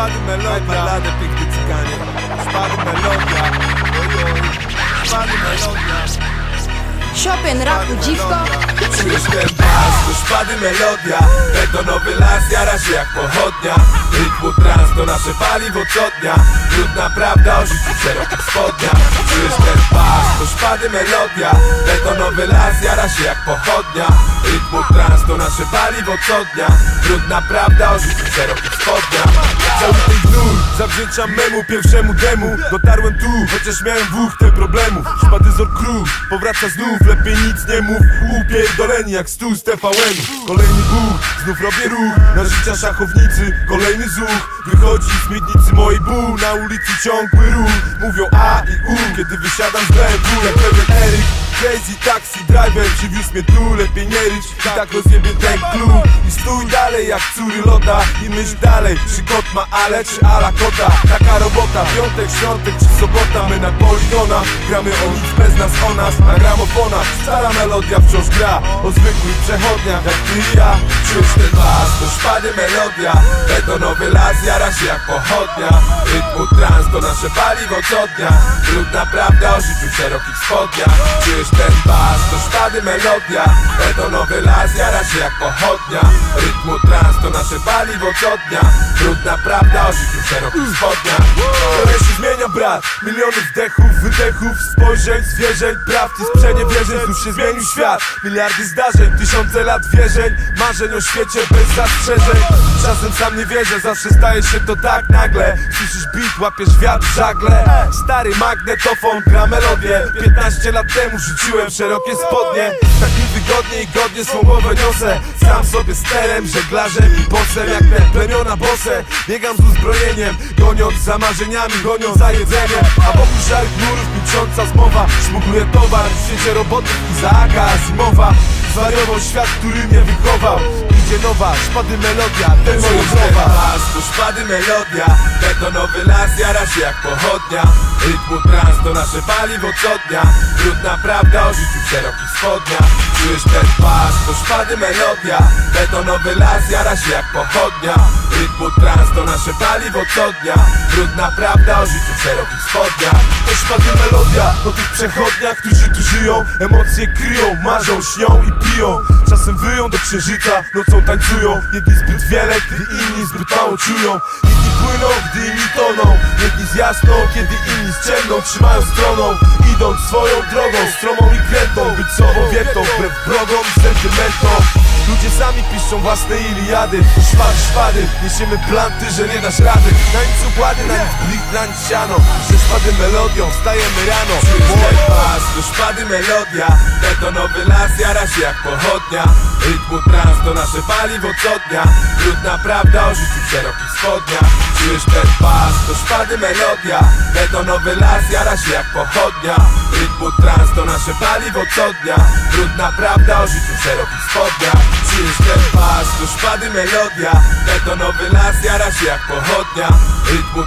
Szpady melodia. Balladę piękny cyganie Szpady melodia. Ojoj. Szpady melodia. Chopin, rapu, dziwko. Czujesz ten bas, to szpady melodia. Betonowy las jara się jak pochodnia. Rytmu trans to nasze paliwo co dnia Trudna prawda o życiu szerokich spodniach szpady melodia. Betonowy las jara się jak pochodnia. Rytmu trans to nasze paliwo co dnia Trudna prawda o życiu szerokich spodniach Cały ten gnój zawdzięczam memu pierwszemu demu. Dotarłem tu, chociaż miałem dwóch te problemów. Szpadyzor crew powraca znów, lepiej nic nie mów. Upierdoleni jak stół z TVN Kolejny buch, znów robię ruch. Na życia szachownicy, kolejny zuch. Wychodzi z miednicy mojej ból Na ulicy ciągły ruch. Mówią A i U, kiedy wysiadam z BMW Jak pewien Eryk Crazy taxi driver. Przywiózł mnie tu, lepiej nie ryć I tak rozjebie ten klub. I stój dalej jak córy loda I myśl dalej, czy kot ma ale, czy ala kota. Taka robota, piątek, świątek czy sobota. My na poligonach, gramy o nic bez nas, o nas. Na gramofonach, stara melodia wciąż gra. O zwykłych przechodniach, jak ty i ja. Czujesz ten to szpady melodia. Betonowy las jara się jak pochodnia. Rytmu trans to nasze paliwo co dnia Trudna prawda o życiu szerokich spodniach Czujesz ten bas, to szpady melodia. Betonowy las jara się jak pochodnia. Rytmu trans to nasze paliwo co dnia Trudna prawda o życiu szerokich Miliony wdechów, wydechów, spojrzeń, zwierzeń Prawd i sprzeniewierzeń, znów się zmienił świat. Miliardy zdarzeń, tysiące lat wierzeń Marzeń o świecie bez zastrzeżeń. Czasem sam nie wierzę, zawsze staje się to tak nagle. Słyszysz beat, łapiesz wiatr, żagle. Stary magnetofon, gra melodię. 15 lat temu rzuciłem szerokie spodnie. Tak mi wygodnie i godnie głowę niosę. Sam sobie sterem, żeglarzem i bosem. Jak te plemiona bose Biegam z uzbrojeniem, goniąc za marzeniami Goniąc za jedzeniem, a wokół szarych murów milcząca zmowa. Szmugluję towar świecie robotów Izaaka Asimowa Zwariował świat, który mnie wychował. Idzie nowa, szpady melodia, mowa Las, to szpady melodia Betonowy las jara się jak pochodnia. Rytmu trans to nasze paliwo co dnia Brudna prawda o życiu w szerokich spodniach. Czujesz ten pas, to szpady melodia. Betonowy las jara się jak pochodnia. Rytmu trans to nasze paliwo co dnia Brudna prawda o życiu w szerokich spodniach. To szpady melodia o tych przechodniach, którzy tu żyją. Emocje kryją, marzą, śnią i Czasem wyją do księżyca, nocą tańcują. Jedni zbyt wiele, gdy inni zbyt mało czują. Jedni płyną, gdy inni toną. Jedni zjasną, kiedy inni zciemną Trzymają stroną, idąc swoją drogą Stromą i krętą, być sobą wiertą Wbrew wrogom sentymentom. Ludzie sami piszą własne iliady. Szpady, szpady, niesiemy planty, że nie dasz rady. Na nic układy, na nic blik, na nic siano Ze szpady melodią wstajemy rano melodia. Betonowy las jara się jak pochodnia. Rytmu trans to nasze paliwo co dnia Trudna prawda o życiu w szerokich spodniach Czujesz ten pas, to szpady melodia. Betonowy las jara się jak pochodnia. Rytmu trans to nasze paliwo co dnia Trudna prawda o życiu w szerokich spodniach Czujesz ten pas, to szpady melodia. Betonowy las jara się jak pochodnia. Rytmu